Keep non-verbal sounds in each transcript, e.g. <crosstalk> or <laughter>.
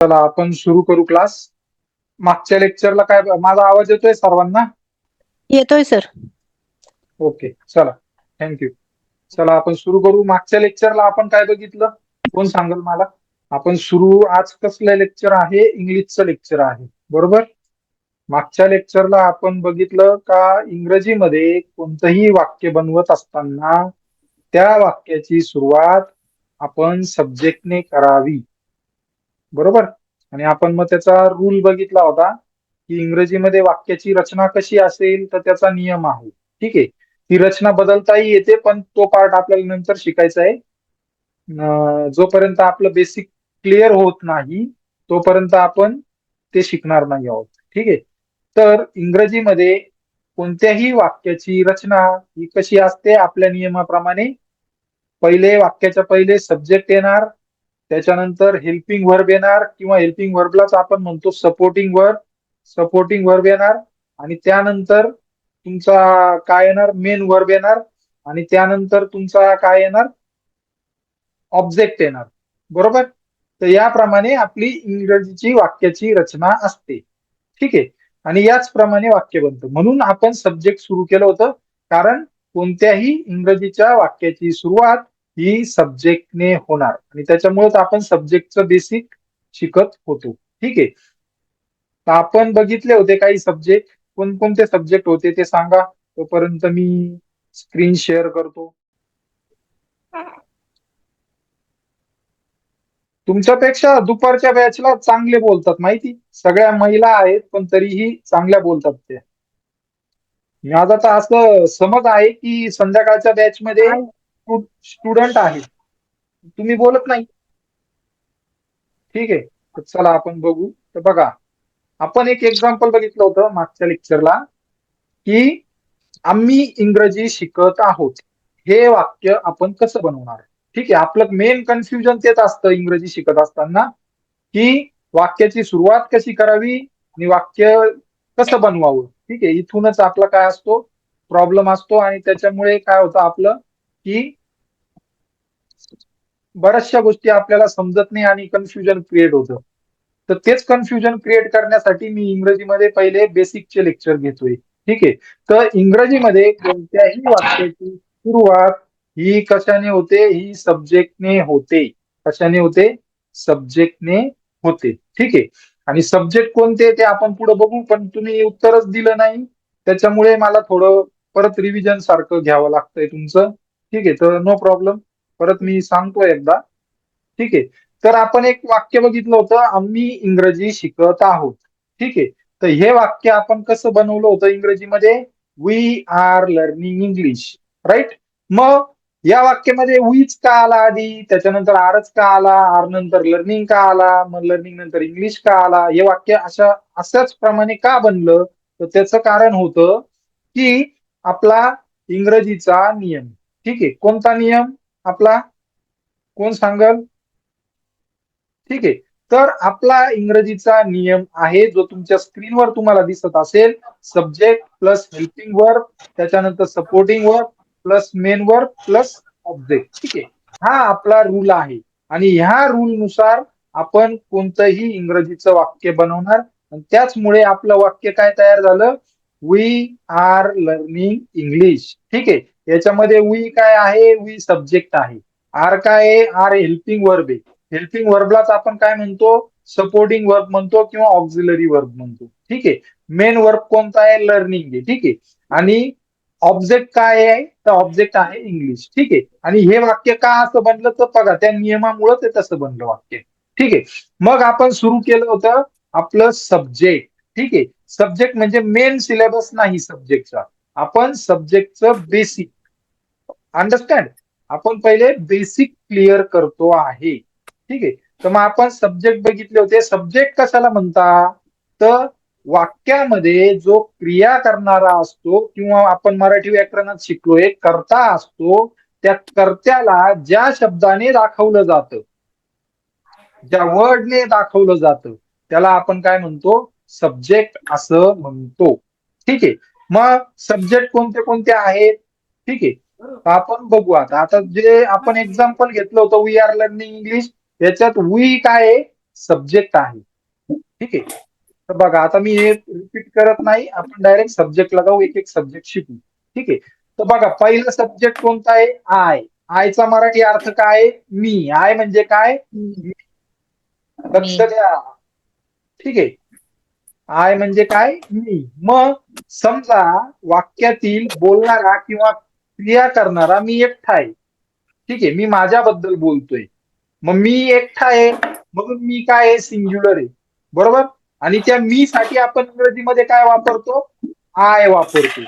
चला आपण सुरू करू क्लास मागच्या लेक्चरला काय माझा आवाज येतोय सर्वांना? येतोय सर ओके चला. थँक्यू चला आपण सुरू करू. मागच्या लेक्चरला आपण काय बघितलं? कोण सांगेल मला? आपण सुरू आज कसलं लेक्चर आहे? इंग्लिशचं लेक्चर आहे. बरोबर? मागच्या लेक्चरला आपण बघितलं का इंग्रजीमध्ये कोणतंही वाक्य बनवत असताना त्या वाक्याची सुरुवात आपण सब्जेक्टने करावी. बरोबर? आणि आपण मग त्याचा रूल बघितला होता की इंग्रजीमध्ये वाक्याची रचना कशी असेल तर त्याचा नियम आहे. ठीक आहे? ती रचना बदलताही येते पण तो पार्ट आपल्याला नंतर शिकायचा आहे. जोपर्यंत आपलं बेसिक क्लिअर होत नाही तोपर्यंत आपण ते शिकणार नाही आहोत. ठीक आहे? तर इंग्रजीमध्ये कोणत्याही वाक्याची रचना ही कशी असते? आपल्या नियमाप्रमाणे पहिले वाक्याच्या पहिले सब्जेक्ट येणार त्याच्यानंतर हेल्पिंग वर्ब येणार किंवा हेल्पिंग वर्बलाच आपण म्हणतो सपोर्टिंग वर्ब सपोर्टिंग वर्ब येणार. आणि त्यानंतर तुमचा काय येणार? मेन वर्ब येणार. आणि त्यानंतर तुमचा काय येणार? ऑब्जेक्ट येणार. बरोबर? तर याप्रमाणे आपली इंग्रजीची वाक्याची रचना असते. ठीक आहे? आणि याचप्रमाणे वाक्य बनतं. म्हणून आपण सब्जेक्ट सुरू केलं होतं. कारण कोणत्याही इंग्रजीच्या वाक्याची सुरुवात ही सब्जेक्टने होणार. आणि त्याच्यामुळेच आपण सब्जेक्टचं बेसिक शिकत होतो. ठीक आहे? आपण बघितले होते काही सब्जेक्ट कोणकोणते सब्जेक्ट होते ते सांगा? तोपर्यंत मी स्क्रीन शेअर करतो. तुमच्यापेक्षा दुपारच्या बॅचला चांगले बोलतात माहिती? सगळ्या महिला आहेत पण तरीही चांगल्या बोलतात ते. माझा तर असं समज आहे की संध्याकाळच्या बॅच मध्ये स्टुडंट आहे. तुम्ही बोलत नाही. ठीक आहे. तर चला आपण बघू. तर बघा आपण एक एक्झाम्पल बघितलं होतं मागच्या लेक्चरला की आम्ही इंग्रजी शिकत आहोत. हे वाक्य आपण कसं बनवणार ठीक आहे. आपलं मेन कन्फ्युजन तेच असतं इंग्रजी शिकत असताना की वाक्याची सुरुवात कशी करावी आणि वाक्य कसं बनवावं? ठीक आहे. इथूनच आपला काय असतो? प्रॉब्लेम असतो आणि त्याच्यामुळे काय होतं आपलं? की बऱ्याचशा गोष्टी आपल्याला समजत नाही आणि कन्फ्युजन क्रिएट होतं. तर तेच कन्फ्युजन क्रिएट करण्यासाठी मी इंग्रजीमध्ये पहिले बेसिकचे लेक्चर घेतोय. ठीक आहे? तर इंग्रजीमध्ये कोणत्याही वाक्याची सुरुवात ही कशाने होते? ही सब्जेक्टने होते. कशाने होते? सब्जेक्टने होते. ठीक आहे? आणि सब्जेक्ट कोणते ते आपण पुढे बघू पण तुम्ही उत्तरच दिलं नाही. त्याच्यामुळे मला थोडं परत रिव्हिजन सारखं घ्यावं लागतंय तुमचं. ठीक आहे? तर नो प्रॉब्लेम परत मी सांगतो एकदा. ठीक आहे. तर आपण एक वाक्य बघितलं होतं आम्ही इंग्रजी शिकत आहोत. ठीक आहे. तर हे वाक्य आपण कसं बनवलं होतं इंग्रजीमध्ये? We are learning English right मग या वाक्यामध्ये वीच का आला आधी? त्याच्यानंतर आरच का आला? आर नंतर लर्निंग का आला? मग लर्निंग नंतर इंग्लिश का आला? हे वाक्य अशा अशाच प्रमाणे का बनलं? तर त्याचं कारण होतं की आपला इंग्रजीचा नियम. ठीक आहे. कोणता नियम? आपला कोण सांगल? ठीक आहे. तर आपला इंग्रजीचा नियम आहे जो तुमच्या स्क्रीनवर तुम्हाला दिसत असेल सब्जेक्ट प्लस हेल्पिंग वर्ब त्याच्यानंतर supporting verb plus main verb plus object ठीक आहे. हा आपला रूल आहे. आणि ह्या रूल नुसार आपण कोणतंही इंग्रजीचं वाक्य बनवणार. त्याचमुळे आपलं वाक्य काय तयार झालं? वी आर लर्निंग इंग्लिश ठीक आहे? याच्यामध्ये वी काय आहे? वी सब्जेक्ट आहे. आर काय आहे? आर हेल्पिंग वर्ब आहे. हेल्पिंग वर्बलाच आपण काय म्हणतो? सपोर्टिंग वर्ब म्हणतो किंवा ऑक्झिलरी वर्ब म्हणतो. ठीक आहे? मेन वर्ब कोणता आहे? लर्निंग आहे. ठीक आहे? आणि ऑब्जेक्ट काय आहे? तर ऑब्जेक्ट आहे इंग्लिश ठीक आहे? आणि हे वाक्य का असं बनलं? तर बघा त्या नियमामुळे ते तसं बनलं वाक्य. ठीक आहे? मग आपण सुरू केलं होतं आपलं सब्जेक्ट ठीक आहे? सब्जेक्ट म्हणजे मेन सिलेबस नाही सब्जेक्टचा आपण सब्जेक्टचं बेसिक अंडरस्टँड आपण पहिले बेसिक क्लिअर करतो आहे. ठीक आहे? तर मग आपण सब्जेक्ट बघितले होते. सब्जेक्ट कशाला म्हणता? तर वाक्यामध्ये जो क्रिया करणारा असतो किंवा आपण मराठी व्याकरणात शिकलोय कर्ता असतो त्या कर्त्याला ज्या शब्दाने दाखवलं जातं ज्या वर्डने दाखवलं जातं त्याला आपण काय म्हणतो? सब्जेक्ट असं म्हणतो. ठीक आहे? मग सब्जेक्ट कोणते कोणते आहेत? ठीक आहे? आपण बघू आता. आता जे आपण एक्झाम्पल घेतलं होतं वी आर लर्निंग इंग्लिश याच्यात वी काय सब्जेक्ट आहे. ठीक आहे? तर बघा आता मी हे रिपीट करत नाही. आपण डायरेक्ट सब्जेक्टला जाऊ एक एक सब्जेक्ट शिकू. ठीक आहे? तर बघा पहिला सब्जेक्ट कोणता आहे? आय आयचा मराठी अर्थ काय? मी. आय म्हणजे काय? लक्ष द्या. ठीक आहे? आय म्हणजे काय? मी. मग समजा वाक्यातील बोलणारा किंवा क्रिया करणारा मी एकटा आहे. ठीक आहे मी माझ्याबद्दल बोलतोय. मग मी एकटा आहे म्हणून मी काय आहे? सिंग्युलर आहे. बरोबर? आणि त्या मी साठी आपण इंग्रजीमध्ये काय वापरतो? आय वापरतो.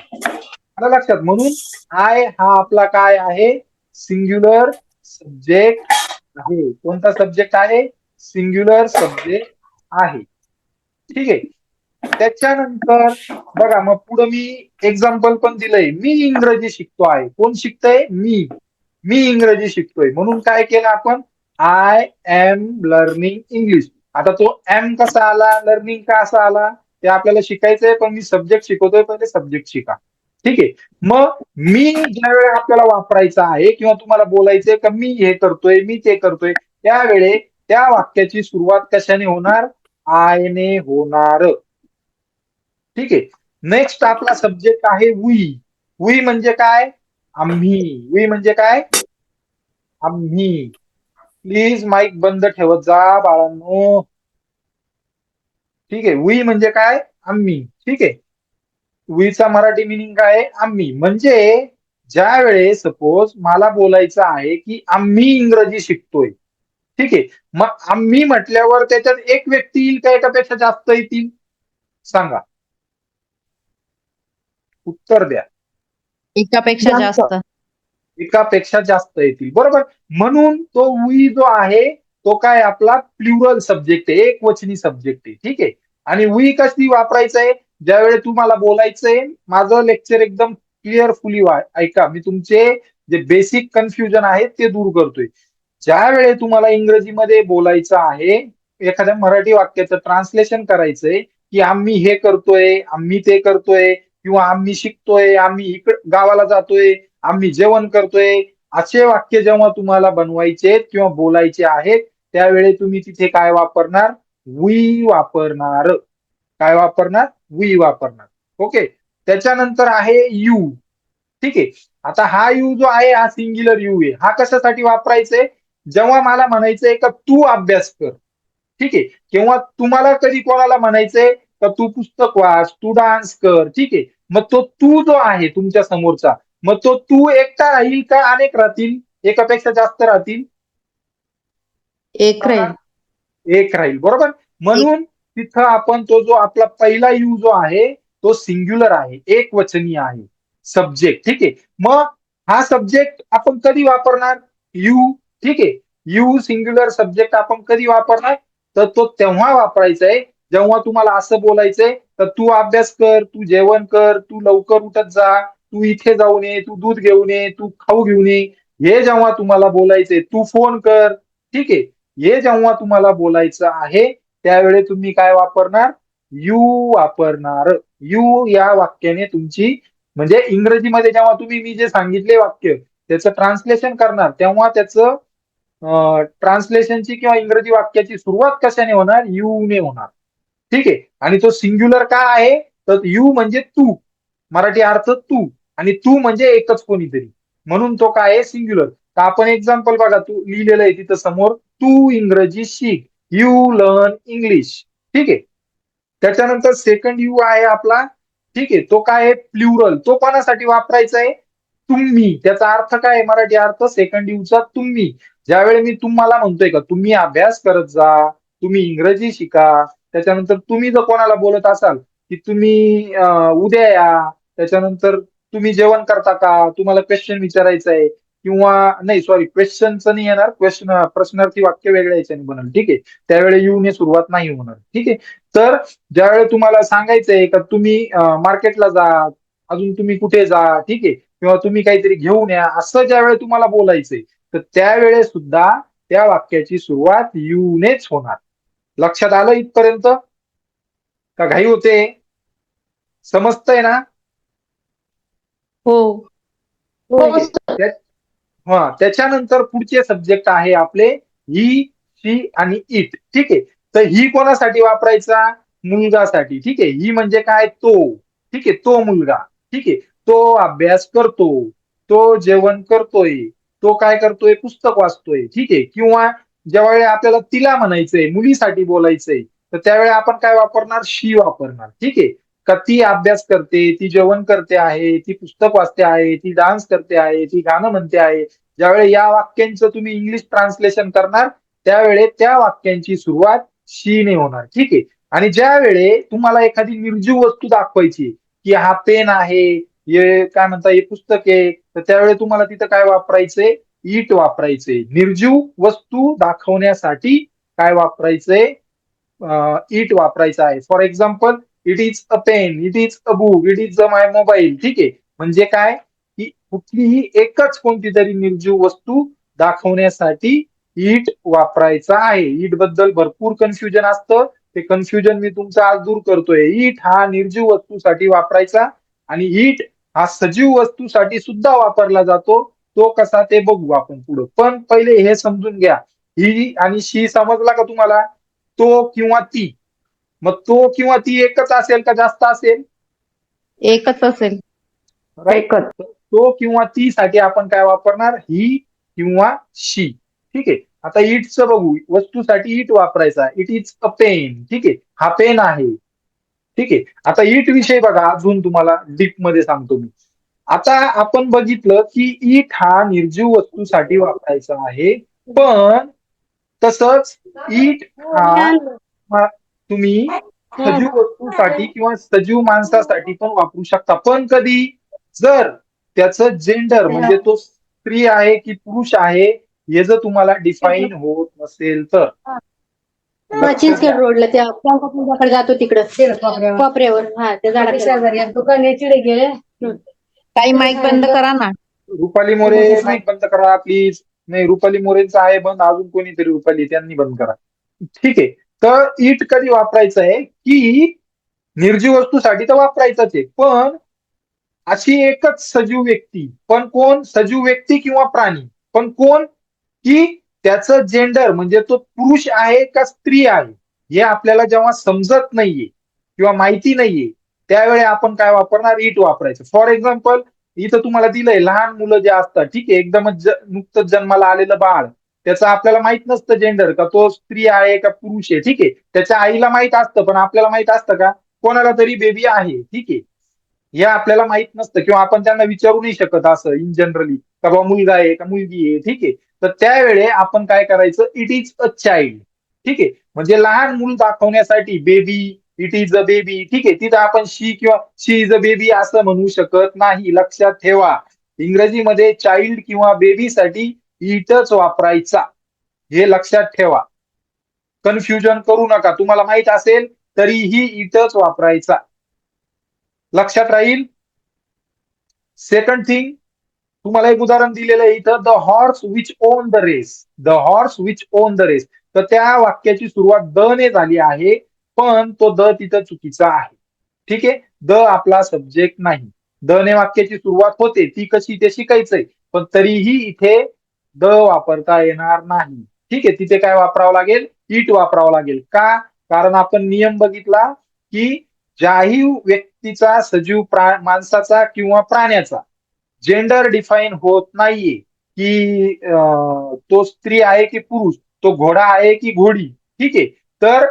आता लक्षात? म्हणून आय हा आपला काय आहे? सिंग्युलर सब्जेक्ट आहे. कोणता सब्जेक्ट आहे? सिंग्युलर सब्जेक्ट आहे. ठीक आहे? त्याच्यानंतर बघा मग पुढे मी एक्झाम्पल पण दिलंय. मी इंग्रजी शिकतो आहे. कोण शिकतोय? मी. मी इंग्रजी शिकतोय. म्हणून काय केलं आपण? आय एम लर्निंग इंग्लिश आता तो एम कसा आला? लर्निंग का असा आला? ते आपल्याला शिकायचंय पण मी सब्जेक्ट शिकवतोय पहिले सब्जेक्ट शिका. ठीक आहे? मग मी ज्यावेळी आपल्याला वापरायचा आहे किंवा तुम्हाला बोलायचंय का मी हे करतोय मी ते करतोय त्यावेळे त्या वाक्याची सुरुवात कशाने होणार? आयने होणार. ठीक आहे. नेक्स्ट आपला सब्जेक्ट आहे वी वी म्हणजे काय? आम्ही. वी म्हणजे काय? आम्ही. प्लीज माईक बंद ठेवत जा बाळांनो. ठीक आहे. वी म्हणजे काय? आम्ही. ठीक आहे. वीचा मराठी मिनिंग काय? आम्ही. म्हणजे ज्या वेळेस सपोज मला बोलायचं आहे की आम्ही इंग्रजी शिकतोय. ठीक आहे. मग आम्ही म्हटल्यावर त्याच्यात एक व्यक्ती येईल का? एकापेक्षा जास्त येतील? सांगा. उत्तर द्या. एकापेक्षा जास्त. एकापेक्षा जास्त येतील बरोबर? म्हणून तो वी जो आहे तो काय आपला प्लुरल सब्जेक्ट आहे एक वचनी सब्जेक्ट आहे. ठीक आहे? आणि वी कशी वापरायचं आहे ज्यावेळेस तुम्हाला बोलायचंय माझं लेक्चर एकदम क्लिअरफुली ऐका मी तुमचे जे बेसिक कन्फ्युजन आहे ते दूर करतोय. ज्या वेळेस तुम्हाला इंग्रजीमध्ये बोलायचं आहे एखाद्या मराठी वाक्याचं ट्रान्सलेशन करायचंय की आम्ही हे करतोय आम्ही ते करतोय किंवा आम्ही शिकतोय आम्ही इकड गावाला जातोय आम्ही जेवण करतोय असे वाक्य जेव्हा तुम्हाला बनवायचे किंवा बोलायचे आहेत त्यावेळी तुम्ही तिथे काय वापरणार? वी वापरणार. काय वापरणार? वी वापरणार. ओके त्याच्यानंतर आहे यू ठीक आहे? आता हा यू जो आहे हा सिंग्युलर यू आहे. हा कशासाठी वापरायचंय जेव्हा मला म्हणायचंय का तू अभ्यास कर. ठीक आहे? किंवा तुम्हाला कधी कोणाला म्हणायचंय का तू पुस्तक वाच तू डान्स कर ठीक आहे. मग तो तू जो आहे तुमच्या समोरचा मग तो तू एकटा राहील का अनेक राहतील? एकापेक्षा जास्त राहतील? एक राहील. एक राहील बरोबर? म्हणून तिथं आपण तो जो आपला पहिला यू जो आहे तो सिंग्युलर आहे एक वचनी आहे. सब्जेक्ट ठीक आहे. मग हा सब्जेक्ट आपण कधी वापरणार? यू ठीक आहे. यू सिंग्युलर सब्जेक्ट आपण कधी वापरणार? तर तो तेव्हा वापरायचा आहे. जेव्हा तुम्हाला असं बोलायचंय तर तू अभ्यास कर तू जेवण कर तू लवकर उठत जा तू इथे जाऊन ये तू दूध घेऊन ये तू खाऊ घेऊन ये. हे जेव्हा तुम्हाला बोलायचंय तू फोन कर. ठीक आहे? हे जेव्हा तुम्हाला बोलायचं आहे त्यावेळी तुम्ही काय वापरणार? यू वापरणार. यू या वाक्याने तुमची म्हणजे इंग्रजीमध्ये जेव्हा तुम्ही मी जे सांगितले वाक्य त्याचं ट्रान्सलेशन करणार. तेव्हा त्याचं ट्रान्सलेशनची किंवा इंग्रजी वाक्याची सुरुवात कशाने होणार? यू ने होणार. ठीक आहे? आणि तो सिंग्युलर का आहे? तर यू म्हणजे तू. मराठी अर्थ तू. आणि तू म्हणजे एकच कोणीतरी. म्हणून तो काय आहे? सिंग्युलर तर आपण एक्झाम्पल बघा तू लिहिलेलं आहे तिथं समोर तू इंग्रजी शिक. यू लर्न इंग्लिश ठीक आहे? त्याच्यानंतर सेकंड यू आहे आपला. ठीक आहे? तो काय आहे? प्लुरल तो कोणासाठी वापरायचा आहे? तुम्ही. त्याचा अर्थ काय आहे? मराठी अर्थ सेकंड यूचा तुम्ही. ज्यावेळी मी तुम्हाला म्हणतोय का तुम्ही अभ्यास करत जा. तुम्ही इंग्रजी शिका. त्याच्यानंतर तुम्ही जर कोणाला बोलत असाल की तुम्ही उद्या या त्याच्यानंतर तुम्ही जेवण करता का? तुम्हाला क्वेश्चन विचारायचं आहे किंवा नाही सॉरी क्वेश्चनचं नाही येणार. क्वेश्चन प्रश्नार्थी वाक्य वेगळ्या याच्याने बनल. ठीक आहे? त्यावेळी येऊन सुरुवात नाही होणार. ठीक आहे? तर ज्यावेळी तुम्हाला सांगायचंय का तुम्ही मार्केटला जा अजून तुम्ही कुठे जा ठीक आहे? किंवा तुम्ही काहीतरी घेऊन या असं ज्यावेळी तुम्हाला बोलायचंय तर त्यावेळेस सुद्धा त्या वाक्याची सुरुवात यूनेच होणार. लक्षात आलं इथपर्यंत? का घाई होते? समजतंय ना? हो. हा. त्याच्यानंतर पुढचे सब्जेक्ट आहे आपले ही शी आणि इट ठीक आहे? तर ही कोणासाठी वापरायचा? मुलगासाठी. ठीक आहे? ही म्हणजे काय? तो. ठीक आहे? तो मुलगा. ठीक आहे? तो अभ्यास करतो. तो जेवण करतोय. तो काय करतोय? पुस्तक वाचतोय. ठीक आहे? किंवा ज्यावेळी आपल्याला तिला म्हणायचंय मुलीसाठी बोलायचंय तर त्यावेळी आपण काय वापरणार? शी वापरणार. ठीक आहे? का ती अभ्यास करते ती जेवण करते आहे ती पुस्तक वाचते आहे ती डान्स करते आहे ती गाणं म्हणते आहे. ज्यावेळी या वाक्यांचं तुम्ही इंग्लिश ट्रान्सलेशन करणार त्यावेळे त्या वाक्यांची सुरुवात शीने होणार. ठीक आहे? आणि ज्यावेळे तुम्हाला एखादी निर्जीव वस्तू दाखवायची की हा पेन आहे हे काय म्हणता हे पुस्तक आहे तर त्यावेळी तुम्हाला तिथं काय वापरायचंय? इट वापरायचे. निर्जीव वस्तू दाखवण्यासाठी काय वापरायचंय ईट वापरायचं आहे. For example it is a pen it is a book it is a my mobile ठीक आहे. म्हणजे काय? की कुठलीही एकच कोणती तरी निर्जीव वस्तू दाखवण्यासाठी ईट वापरायचा आहे. इटबद्दल भरपूर कन्फ्युजन असतं. ते कन्फ्युजन मी तुमचं आज दूर करतोय. इट हा निर्जीव वस्तूसाठी वापरायचा आणि इट हा सजीव वस्तूसाठी सुद्धा वापरला जातो. तो कसा ते बघू आपण पुढं. पण पहिले हे समजून घ्या. ही आणि शी समजला का तुम्हाला? तो किंवा ती. मग तो किंवा ती एकच असेल का जास्त असेल? एकच असेल. राईट तो किंवा ती साठी आपण काय वापरणार? ही किंवा शी. ठीक आहे? आता इटचं बघू. वस्तूसाठी इट वापरायचा. It is a pen. ठीक आहे? हा पेन आहे. ठीक आहे? आता इट विषयी बघा. अजून तुम्हाला डीपमध्ये सांगतो मी. आता आपण बघितलं की इट हा निर्जीव वस्तूसाठी वापरायचा आहे. पण तसंच इट हा तुम्ही सजीव वस्तूसाठी किंवा सजीव माणसासाठी पण वापरू शकता. पण कधी जर त्याचं जेंडर म्हणजे तो स्त्री आहे की पुरुष आहे हे जर तुम्हाला डिफाईन होत नसेल तर. चिंचखेड रोडला त्या पंकजाकडे जातो तिकडं. कोपऱ्यावर हा त्या झाडाखाली दुकान चिडे गेले काही माईक बंद करा ना. रुपाली मोरे माईक बंद करा प्लीज नाही रुपाली मोरेंचा आहे बंद अजून कोणीतरी रुपाली त्यांनी बंद करा. ठीक आहे. तर इट कधी वापरायचं आहे की निर्जीव वस्तूसाठी तर वापरायचंच आहे. पण अशी एकच सजीव व्यक्ती पण कोण? सजीव व्यक्ती किंवा प्राणी. पण कोण? की त्याचं जेंडर म्हणजे तो पुरुष आहे का स्त्री आहे? हे आपल्याला जेव्हा समजत नाहीये किंवा माहिती नाहीये त्यावेळी आपण काय वापरणार? E इट वापरायचं. फॉर एक्झाम्पल इथं तुम्हाला दिलंय लहान मुलं जे असतात ठीक आहे एकदमच नुकतंच जन्माला आलेलं बाळ. त्याचं आपल्याला माहीत नसतं जेंडर का तो स्त्री आहे का पुरुष आहे ठीक आहे. त्याच्या आईला माहीत असतं पण आपल्याला माहीत असतं का? कोणाला तरी बेबी आहे ठीक आहे. हे आपल्याला माहीत नसतं किंवा आपण त्यांना विचारू नाही शकत असं इन जनरली का बाबा मुलगा आहे का मुलगी आहे ठीक आहे. तर त्यावेळे आपण काय करायचं? इट इज अ चाइल्ड ठीक आहे. म्हणजे लहान मूल दाखवण्यासाठी baby it is a baby ठीक आहे तिथं आपण शी किंवा शी इज अ बेबी असं म्हणू शकत नाही. लक्षात ठेवा. इंग्रजीमध्ये चाइल्ड किंवा बेबीसाठी इटच वापरायचा. हे लक्षात ठेवा. कन्फ्युजन करू नका. तुम्हाला माहीत असेल तरीही इटच वापरायचा. लक्षात राहील? सेकंड थिंग तुम्हाला एक उदाहरण दिलेलं आहे इथं. The horse which won the race the horse which won the race तर त्या वाक्याची सुरुवात द ने झाली आहे. पण तो द तिथं चुकीचा आहे. ठीक आहे? द आपला सब्जेक्ट नाही. द ने वाक्याची सुरुवात होते ती कशी ते शिकायचंय? पण तरीही इथे द वापरता येणार नाही. ठीक आहे? तिथे काय वापरावं लागेल? इट वापरावं लागेल. का? कारण आपण नियम बघितला की ज्याही व्यक्तीचा सजीव प्रा माणसाचा किंवा प्राण्याचा जेंडर डिफाईन होत नाहीये की तो स्त्री आहे की पुरुष तो घोडा आहे की घोडी ठीक आहे? तर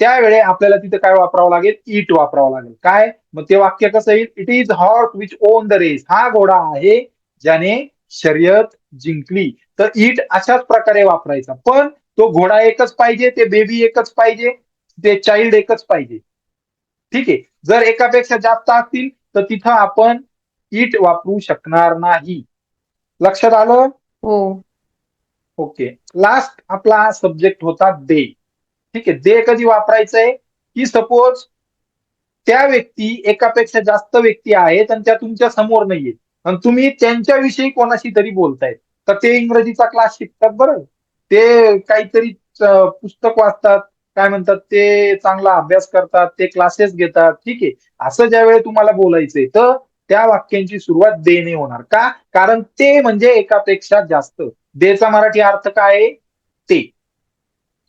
त्यावेळे आपल्याला तिथे काय वापरावं लागेल? इट वापरावं लागेल. काय? मग ते वाक्य कसं येईल? It is horse which won the race हा घोडा आहे ज्याने शर्यत जिंकली. तर इट अशाच प्रकारे वापरायचा. पण तो घोडा एकच पाहिजे ते बेबी एकच पाहिजे ते चाइल्ड एकच पाहिजे. ठीक आहे? जर एकापेक्षा जास्त असतील तर तिथं आपण इट वापरू शकणार नाही. लक्षात आलं? हो. ओके लास्ट आपला सब्जेक्ट होता दे ठीक आहे. दे कधी वापरायचंय? की सपोज त्या व्यक्ती एकापेक्षा जास्त व्यक्ती आहेत आणि त्या तुमच्यासमोर नाहीये आणि तुम्ही त्यांच्याविषयी कोणाशी तरी बोलतायत. तर ते इंग्रजीचा क्लास शिकतात बरं. ते काहीतरी पुस्तक वाचतात. काय म्हणतात? ते चांगला अभ्यास करतात. ते क्लासेस घेतात. ठीक आहे. असं ज्यावेळी तुम्हाला बोलायचंय तर त्या वाक्यांची सुरुवात देणे होणार. का? कारण ते म्हणजे एकापेक्षा जास्त. देचा मराठी अर्थ काय ते.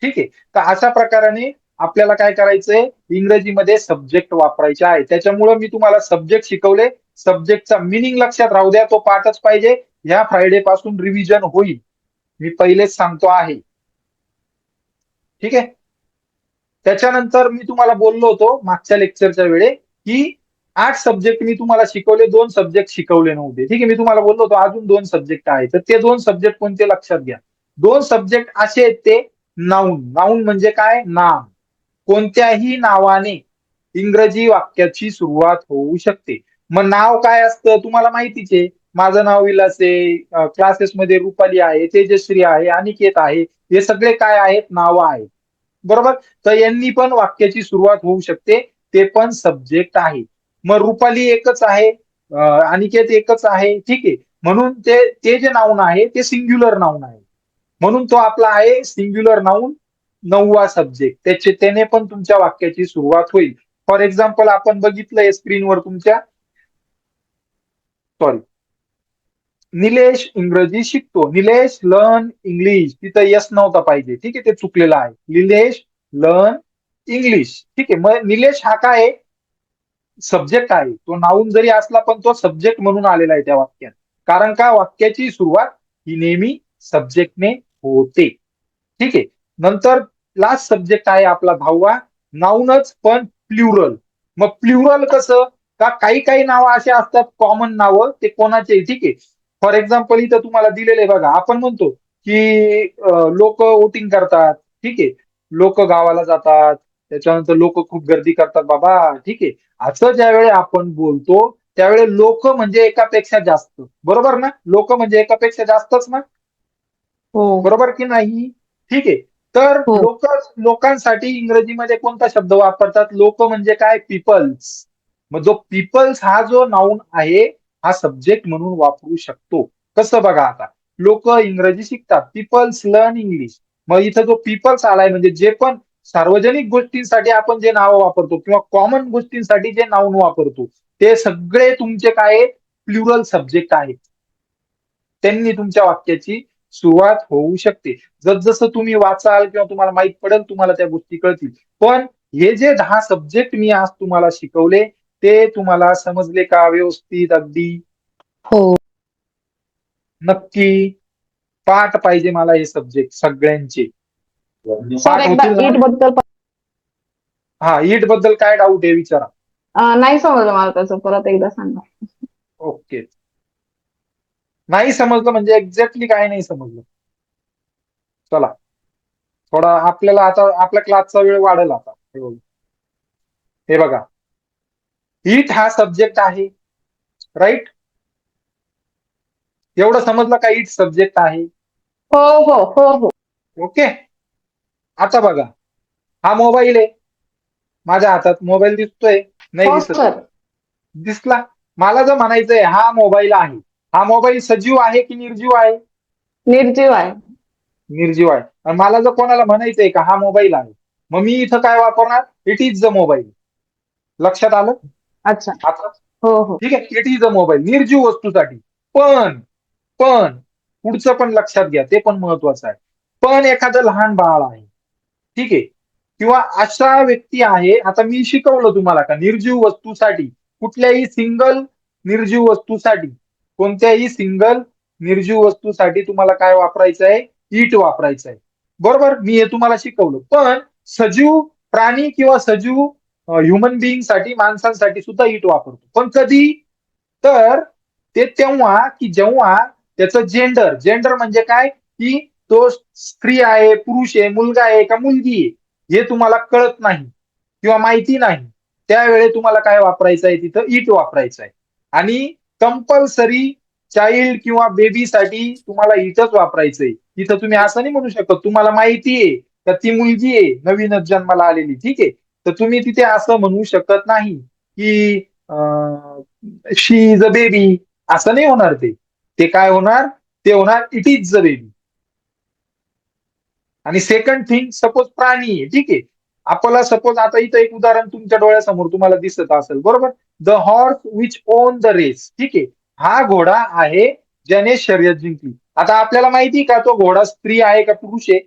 ठीक आहे. तर अशा प्रकाराने आपल्याला काय करायचंय? इंग्रजीमध्ये सब्जेक्ट वापरायचे आहे. त्याच्यामुळे मी तुम्हाला सब्जेक्ट शिकवले. सब्जेक्टचा मिनिंग लक्षात राहू द्या. तो पाठच पाहिजे. ह्या फ्रायडे पासून रिव्हिजन होईल. मी पहिलेच सांगतो आहे. ठीक आहे? त्याच्यानंतर मी तुम्हाला बोललो होतो मागच्या लेक्चरच्या वेळे की आठ सब्जेक्ट मी तुम्हाला शिकवले. दोन सब्जेक्ट शिकवले नव्हते. ठीक आहे? मी तुम्हाला बोललो होतो अजून दोन सब्जेक्ट आहेत. तर ते दोन सब्जेक्ट कोणते? लक्षात घ्या. दोन सब्जेक्ट असे आहेत ते नाऊन नाऊन म्हणजे काय? नाम. कोणत्याही नावाने इंग्रजी वाक्याची सुरुवात होऊ शकते. मग नाव काय असतं? तुम्हाला माहितीच आहे. माझं नाव विलास आहे. क्लासेसमध्ये रुपाली आहे तेजश्री आहे अनिकेत आहे. हे सगळे काय आहेत? नावं आहेत. बरोबर? तर यांनी पण वाक्याची सुरुवात होऊ शकते. ते पण सब्जेक्ट आहे. मग रुपाली एकच आहे. अनिकेत एकच आहे. ठीक आहे. म्हणून ते ते जे नाऊन आहे ते सिंग्युलर नाऊन आहे. म्हणून तो आपला आहे सिंग्युलर नाऊन नववा सब्जेक्ट त्याचे त्याने पण तुमच्या वाक्याची सुरुवात होईल. फॉर एक्झाम्पल आपण बघितलंय स्क्रीनवर तुमच्या. सॉरी निलेश इंग्रजी शिकतो. निलेश लर्न इंग्लिश तिथं यस नव्हता पाहिजे. ठीक आहे ते चुकलेलं आहे. निलेश लर्न इंग्लिश ठीक आहे मग निलेश हा काय सब्जेक्ट आहे. तो नाऊन जरी असला पण तो सब्जेक्ट म्हणून आलेला आहे त्या वाक्यात. कारण का? वाक्याची सुरुवात ही नेहमी सब्जेक्टने होते. ठीक आहे. नंतर लास्ट सब्जेक्ट आहे आपला दहावा नाऊनच पण प्ल्युरल मग प्ल्युरल कसं? का काही काही नावं अशी असतात कॉमन नावं ते कोणाचे? ठीक आहे. फॉर एक्झाम्पल इथं तुम्हाला दिलेलं आहे बघा. आपण म्हणतो की लोक वोटिंग करतात. ठीक आहे. लोक गावाला जातात. त्याच्यानंतर लोक खूप गर्दी करतात. बाबा ठीक आहे. असं ज्यावेळी आपण बोलतो त्यावेळी लोक म्हणजे एकापेक्षा जास्त. बरोबर ना? लोक म्हणजे एकापेक्षा जास्तच ना? बरोबर की नाही? ठीक आहे. तर हो. लोक लोकांसाठी इंग्रजीमध्ये कोणता शब्द वापरतात? लोक म्हणजे काय? पीपल्स. मग जो पीपल्स हा जो नाऊन आहे हा सब्जेक्ट म्हणून वापरू शकतो. कसं बघा आता. लोक इंग्रजी शिकतात. पीपल्स लर्न इंग्लिश मग इथं जो पीपल्स आलाय म्हणजे जे पण सार्वजनिक गोष्टींसाठी आपण जे नावं वापरतो किंवा कॉमन गोष्टींसाठी जे नाऊन वापरतो ते सगळे तुमचे काय प्लुरल सब्जेक्ट आहेत. त्यांनी तुमच्या वाक्याची सुरुवात होऊ शकते. जसजसं तुम्ही वाचाल किंवा तुम्हाला माहीत पडेल तुम्हाला त्या गोष्टी कळतील. पण हे जे दहा सब्जेक्ट मी आज तुम्हाला शिकवले ते तुम्हाला समजले का व्यवस्थित अगदी? हो. नक्की. पाठ पाहिजे मला हे सब्जेक्ट सगळ्यांचे. पाठ होतील ना? बद्दल हा ईटबद्दल काय डाऊट आहे विचारा. नाही समजलं मला त्याचं. परत एकदा सांगा. ओके. नाही समजलं म्हणजे एक्झॅक्टली काय नाही समजलं. चला. थोडा आपल्याला आता आपल्या क्लासचा वेळ वाढेल आता. हे बघा. हिट हा सब्जेक्ट आहे. राईट एवढं समजलं का इट सब्जेक्ट आहे? हो हो हो हो. ओके आता बघा. हा मोबाईल आहे. माझ्या हातात मोबाईल दिसतोय. नाही हो दिसत. दिसला? मला जर म्हणायचंय हा मोबाईल आहे. हा मोबाईल सजीव आहे की निर्जीव आहे? निर्जीव आहे. निर्जीव आहे. आणि मला जर कोणाला म्हणायचंय का हा मोबाईल आहे मग मी इथं काय वापरणार? इट इज द मोबाईल लक्षात आलं? अच्छा. आता? हो हो. ठीक आहे. इट इज द मोबाईल निर्जीव वस्तूसाठी. पण पण पुढचं पण लक्षात घ्या. ते पण महत्वाचं आहे. पण एखादं लहान बाळ आहे. ठीक आहे. किंवा अशा व्यक्ती आहे आता मी शिकवलं तुम्हाला का निर्जीव वस्तूसाठी. कुठल्याही सिंगल निर्जीव वस्तूसाठी. कोणत्याही सिंगल निर्जीव वस्तूसाठी तुम्हाला काय वापरायचं आहे? ईट वापरायचं आहे. बरोबर? मी हे तुम्हाला शिकवलं. पण सजीव प्राणी किंवा सजीव ह्युमन बिईंगसाठी माणसांसाठी सुद्धा ईट वापरतो. पण कधी? तर ते तेव्हा की जेव्हा त्याचं जेंडर जेंडर म्हणजे काय? की तो स्त्री आहे पुरुष आहे मुलगा आहे का मुलगी आहे? हे तुम्हाला कळत नाही किंवा माहिती नाही. त्यावेळी तुम्हाला काय वापरायचं आहे? तिथं ईट वापरायचं आहे. आणि कंपल्सरी चाइल्ड किंवा बेबीसाठी तुम्हाला इथंच वापरायचंय. तिथं तुम्ही असं नाही म्हणू शकत. तुम्हाला माहिती आहे का ती मुलगी आहे नवीनच जन्माला आलेली ठीक आहे? तर तुम्ही तिथे असं म्हणू शकत नाही की शी इज अ बेबी असं नाही होणार ते. ते काय होणार? ते होणार इट इज द बेबी आणि सेकंड थिंग सपोज प्राणी आहे ठीक आहे? आपल्याला सपोज आता इथं एक उदाहरण तुमच्या डोळ्यासमोर तुम्हाला दिसत असेल बरोबर? The horse which won the race ठीक आहे? हा घोडा आहे ज्याने शर्यत जिंकली. आता आपल्याला माहिती का तो घोडा स्त्री आहे का पुरुष आहे?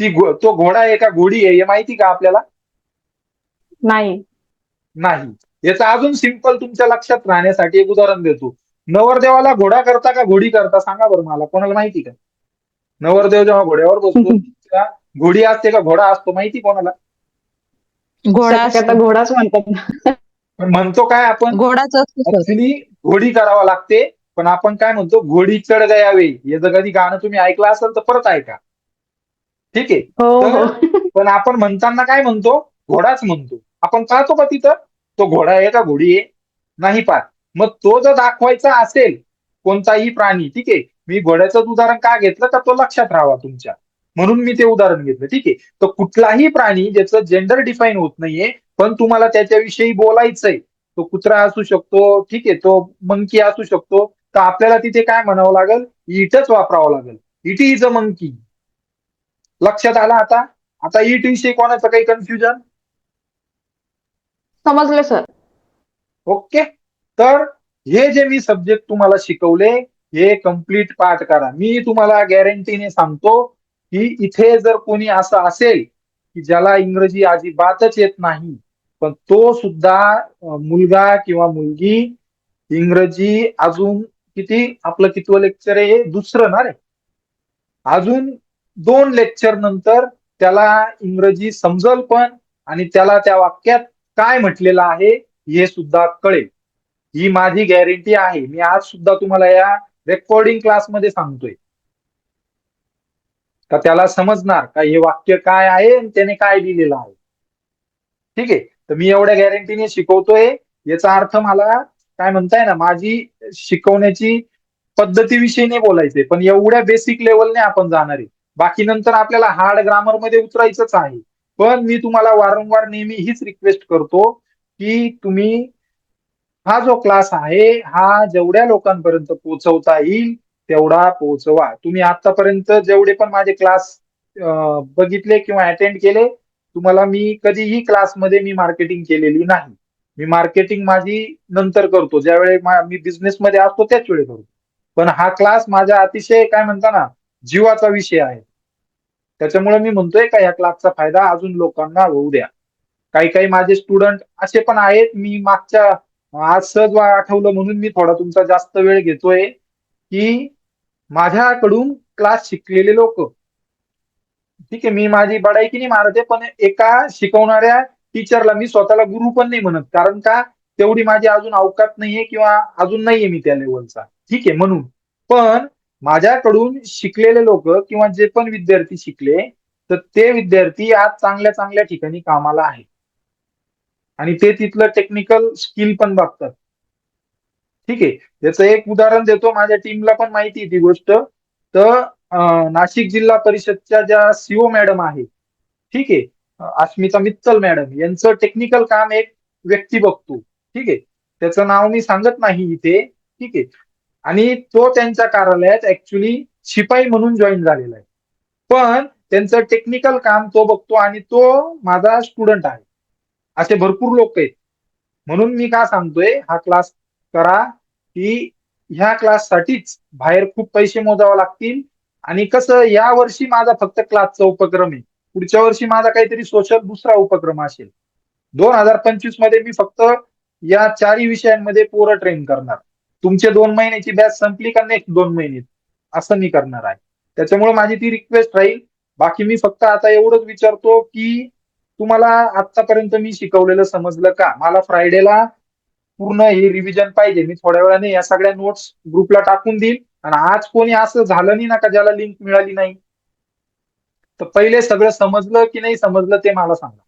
ती तो घोडा आहे का घोडी आहे? हे माहिती का आपल्याला? नाही. नाही. याचं अजून सिंपल तुमच्या लक्षात राहण्यासाठी एक उदाहरण देतो. नवरदेवाला घोडा करता का घोडी करता? सांगा बरं मला. कोणाला माहिती का? नवरदेव जेव्हा घोड्यावर बसतो <laughs> घोडी असते का? घोडा असतो. माहिती कोणाला? घोडा घोडाच म्हणतात पण म्हणतो काय आपण? घोडाच ऍक्च्युली घोडी करावा लागते. पण आपण काय म्हणतो? घोडी चढ गयावे. हे जर कधी गाणं तुम्ही ऐकलं असेल तर परत ऐका. ठीक आहे? हो हो. पण आपण म्हणताना काय म्हणतो? घोडाच म्हणतो. आपण पाहतो का तिथं? तो घोडा आहे का? घोडी आहे? नाही पाहत. मग तो जर दाखवायचा असेल कोणताही प्राणी ठीक आहे? मी घोड्याचं उदाहरण का घेतलं? तर तो लक्षात राहावा तुमच्या? म्हणून मी ते उदाहरण घेतलं. ठीक आहे? तर कुठलाही प्राणी ज्याचं जेंडर डिफाईन होत नाहीये पण तुम्हाला त्याच्याविषयी बोलायचंय तो कुत्रा असू शकतो ठीक आहे तो मंकी असू शकतो तर आपल्याला तिथे काय म्हणावं लागेल? इटच वापरावं लागेल. इट इज अ मंकी लक्षात आलं आता? आता इट विषयी कोणाचं काही कन्फ्युजन समजले सर ओके? तर हे जे मी सब्जेक्ट तुम्हाला शिकवले हे कंप्लीट पाठ करा. मी तुम्हाला गॅरंटीने सांगतो की इथे जर कोणी असं असेल की ज्याला इंग्रजी अजिबातच येत नाही पण तो सुद्धा मुलगा किंवा मुलगी इंग्रजी अजून किती आपलं कितवं लेक्चर आहे हे दुसरं ना रे. अजून दोन लेक्चर नंतर त्याला इंग्रजी समजल पण आणि त्याला त्या वाक्यात काय म्हटलेलं आहे हे सुद्धा कळेल. ही माझी गॅरंटी आहे. मी आज सुद्धा तुम्हाला या रेकॉर्डिंग क्लासमध्ये सांगतोय. का त्याला समजणार का हे वाक्य काय आहे आणि त्याने काय लिहिलेलं आहे? ठीक आहे. तर मी एवढ्या गॅरंटीने शिकवतोय. याचा अर्थ मला काय म्हणताय ना माझी शिकवण्याची पद्धतीविषयी नाही बोलायचंय पण एवढ्या बेसिक लेवलने आपण जाणार आहे. बाकी नंतर आपल्याला हार्ड ग्रामरमध्ये उतरायचंच आहे. पण मी तुम्हाला वारंवार नेहमी हीच रिक्वेस्ट करतो की तुम्ही हा जो क्लास आहे हा जेवढ्या लोकांपर्यंत पोहोचवता येईल तेवढा पोहोचवा. तुम्ही आतापर्यंत जेवढे पण माझे क्लास बघितले किंवा अटेंड केले तुम्हाला मी कधीही क्लासमध्ये मी मार्केटिंग केलेली नाही. मी मार्केटिंग माझी नंतर करतो. ज्यावेळी मी बिझनेस मध्ये असतो त्याच वेळी करतो. पण हा क्लास माझ्या अतिशय काय म्हणता ना जीवाचा विषय आहे. त्याच्यामुळे मी म्हणतोय का या क्लासचा फायदा अजून लोकांना होऊ द्या. काही काही माझे स्टुडंट असे पण आहेत मी मागच्या आज सहज आठवलं म्हणून मी थोडा तुमचा जास्त वेळ घेतोय. की माझ्याकडून क्लास शिकलेले लोक. ठीक आहे मी माझी बडाईकी नाही मारते पण एका शिकवणाऱ्या टीचरला मी स्वतःला गुरु पण नाही म्हणत. कारण का? तेवढी माझी अजून अवकात नाहीये किंवा अजून नाहीये मी त्या लेवलचा ठीक आहे म्हणून. पण माझ्याकडून शिकलेले लोक किंवा जे पण विद्यार्थी शिकले तर ते विद्यार्थी आज चांगल्या चांगल्या ठिकाणी कामाला आहेत. आणि ते तिथलं टेक्निकल स्किल पण बघतात. ठीक आहे. याचं एक उदाहरण देतो. माझ्या टीमला पण माहिती आहे ती गोष्ट. तर नाशिक जिल्हा परिषदच्या ज्या सीओ मॅडम आहे ठीक आहे. अस्मिता मित्तल मॅडम यांचं टेक्निकल काम एक व्यक्ती बघतो. ठीक आहे. त्याचं नाव मी सांगत नाही इथे. ठीक आहे. आणि तो त्यांच्या कार्यालयात ऍक्च्युली शिपाई म्हणून जॉईन झालेला आहे. पण त्यांचं टेक्निकल काम तो बघतो आणि तो माझा स्टुडंट आहे. असे भरपूर लोक आहेत. म्हणून मी का सांगतोय हा क्लास करा की ह्या क्लाससाठीच बाहेर खूप पैसे मोजावे लागतील. आणि कसं या वर्षी माझा फक्त क्लासचा उपक्रम आहे. पुढच्या वर्षी माझा काहीतरी सोशल दुसरा उपक्रम असेल. दोन हजार पंचवीसमध्ये मी फक्त या चारही विषयांमध्ये पोरं ट्रेन करणार. तुमचे दोन महिन्याची बॅच संपली का नेक्स्ट दोन महिने असं मी करणार आहे. त्याच्यामुळे माझी ती रिक्वेस्ट राहील. बाकी मी फक्त आता एवढंच विचारतो की तुम्हाला आतापर्यंत मी शिकवलेलं समजलं का? मला फ्रायडेला पूर्ण हे रिव्हिजन पाहिजे. मी थोड्या वेळाने या सगळ्या नोट्स ग्रुपला टाकून देईल आणि आज कोणी असं झालं नाही ना का ज्याला लिंक मिळाली नाही? तर पहिले सगळं समजलं की नाही समजलं ते मला सांगा.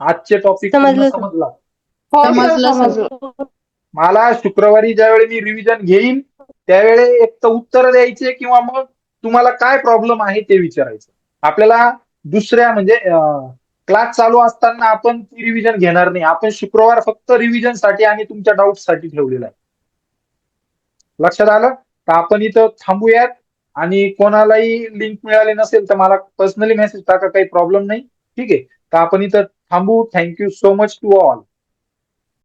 आजचे टॉपिक समजलं, हो मला शुक्रवारी ज्यावेळी मी रिव्हिजन घेईन त्यावेळी एक तर उत्तर द्यायचे किंवा मग तुम्हाला काय प्रॉब्लेम आहे ते विचारायचं. आपल्याला दुसऱ्या म्हणजे क्लास चालू असताना आपण ती रिव्हिजन घेणार नाही. आपण शुक्रवार फक्त रिव्हिजनसाठी आणि तुमच्या डाऊटसाठी ठेवलेला आहे. लक्षात आलं? तर आपण इथं थांबूयात. आणि कोणालाही लिंक मिळाली नसेल तर मला पर्सनली मेसेज टाका काही प्रॉब्लेम नाही. ठीक आहे? तर आपण इथं थांबू. Thank you so much to all